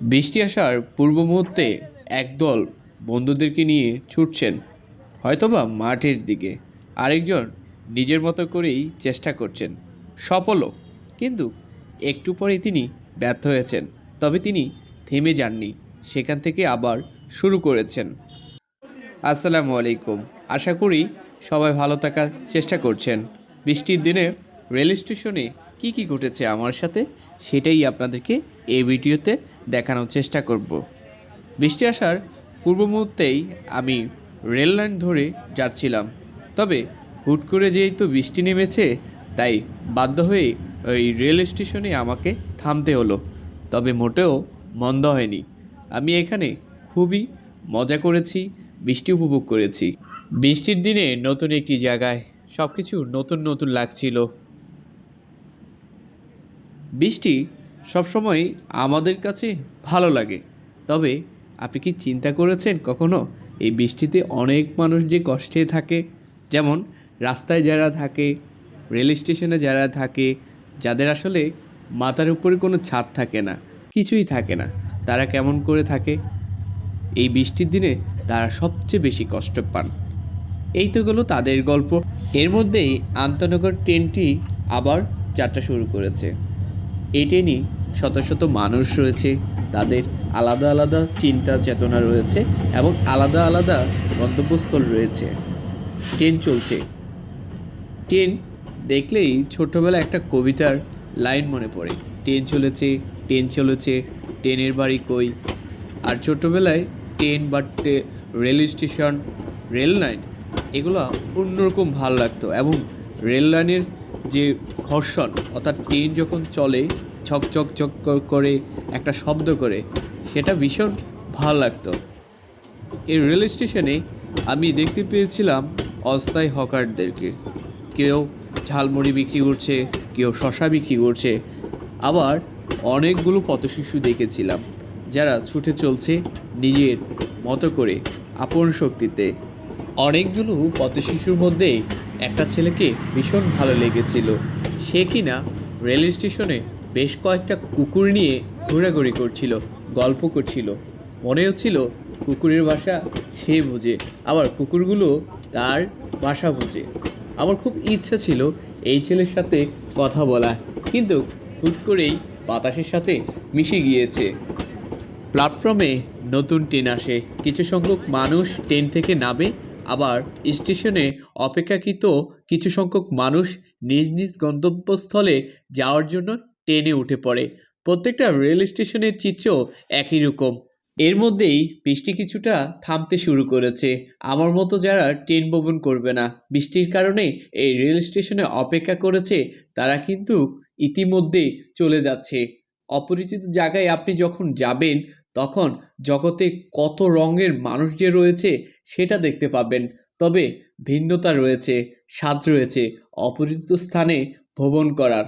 বৃষ্টি আসার পূর্ব মুহূর্তে একদল বন্ধুদেরকে নিয়ে ছুটছেন, হয়তোবা মাঠের দিকে। আরেকজন নিজের মতো করেই চেষ্টা করছেন। সফলও, কিন্তু একটু পরে তিনি ব্যর্থ হয়েছেন। তবে তিনি থেমে যাননি, সেখান থেকে আবার শুরু করেছেন। আসসালামু আলাইকুম। আশা করি সবাই ভালো থাকার চেষ্টা করছেন। বৃষ্টির দিনে রেল স্টেশনে কি কি ঘটেছে আমার সাথে সেটাই আপনাদেরকে এই ভিডিওতে দেখানোর চেষ্টা করব। বৃষ্টি আসার পূর্ব মুহূর্তেই আমি রেল লাইন ধরে যাচ্ছিলাম। তবে হুট করে যেহেতু বৃষ্টি নেমেছে, তাই বাধ্য হয়ে ওই রেল স্টেশনে আমাকে থামতে হলো। তবে মোটেও মন্দ হয়নি। আমি এখানে খুবই মজা করেছি, বৃষ্টি উপভোগ করেছি। বৃষ্টির দিনে নতুন একটি জায়গায় সব কিছু নতুন নতুন লাগছিল। বৃষ্টি সবসময় আমাদের কাছে ভালো লাগে। তবে আপনি কি চিন্তা করেছেন কখনো এই বৃষ্টিতে অনেক মানুষ যে কষ্টে থাকে? যেমন রাস্তায় যারা থাকে, রেল স্টেশনে যারা থাকে, যাদের আসলে মাথার উপরে কোনো ছাদ থাকে না, কিছুই থাকে না, তারা কেমন করে থাকে? এই বৃষ্টির দিনে তারা সবচেয়ে বেশি কষ্ট পান। এই তো গেলো তাদের গল্প। এর মধ্যেই আন্তনগর ট্রেনটি আবার যাত্রা শুরু করেছে। এই ট্রেনে শত শত মানুষ রয়েছে। তাদের আলাদা আলাদা চিন্তা চেতনা রয়েছে এবং আলাদা আলাদা গন্তব্যস্থল রয়েছে। ট্রেন চলছে। ট্রেন দেখলেই ছোট্টবেলা একটা কবিতার লাইন মনে পড়ে। ট্রেন চলেছে ট্রেন চলেছে, ট্রেনের বাড়ি কই? আর ছোট্টবেলায় ট্রেন বা রেল স্টেশন, রেল লাইন, এগুলো অন্যরকম ভালো লাগতো এবং রেল লাইনের যে ঘর্ষণ, অর্থাৎ ট্রেন যখন চলে ছক ছক ছক করে একটা শব্দ করে, সেটা ভীষণ ভালো লাগতো। এই রেল স্টেশনে আমি দেখতে পেয়েছিলাম অস্থায়ী হকারদেরকে। কেউ ঝালমুড়ি বিক্রি করছে, কেউ শশা বিক্রি করছে। আবার অনেকগুলো পথশিশু দেখেছিলাম, যারা ছুটে চলছে নিজের মতো করে, আপন শক্তিতে। অনেকগুলো পথশিশুর মধ্যে একটা ছেলেকে ভীষণ ভালো লেগেছিল। সে কিনা রেল স্টেশনে বেশ কয়েকটা কুকুর নিয়ে ঘোরাঘুরি করছিল, গল্প করছিল। মনে হচ্ছিল কুকুরের বাসা সে বোঝে, আবার কুকুরগুলো তার বাসা বোঝে। আমার খুব ইচ্ছা ছিল এই ছেলের সাথে কথা বলা, কিন্তু হুট করেই বাতাসের সাথে মিশে গিয়েছে। প্ল্যাটফর্মে নতুন ট্রেন আসে, কিছু সংখ্যক মানুষ ট্রেন থেকে নামে আবার স্টেশনে অপেক্ষাকৃত কিছু সংখ্যক মানুষ নিজ নিজ গন্তব্যস্থলে যাওয়ার জন্য ট্রেনে উঠে পড়ে। প্রত্যেকটা রেল স্টেশনের চিত্র একই রকম। এর মধ্যেই বৃষ্টি কিছুটা থামতে শুরু করেছে। আমার মতো যারা ট্রেন ভ্রমণ করবে না, বৃষ্টির কারণে এই রেল স্টেশনে অপেক্ষা করেছে, তারা কিন্তু ইতিমধ্যে চলে যাচ্ছে। অপরিচিত জায়গায় আপনি যখন যাবেন, তখন জগতে কত রঙের মানুষ যে রয়েছে, সেটা দেখতে পাবেন। তবে ভিন্নতা রয়েছে, স্বাদ রয়েছে, অপরিচিত স্থানে ভ্রমণ করার।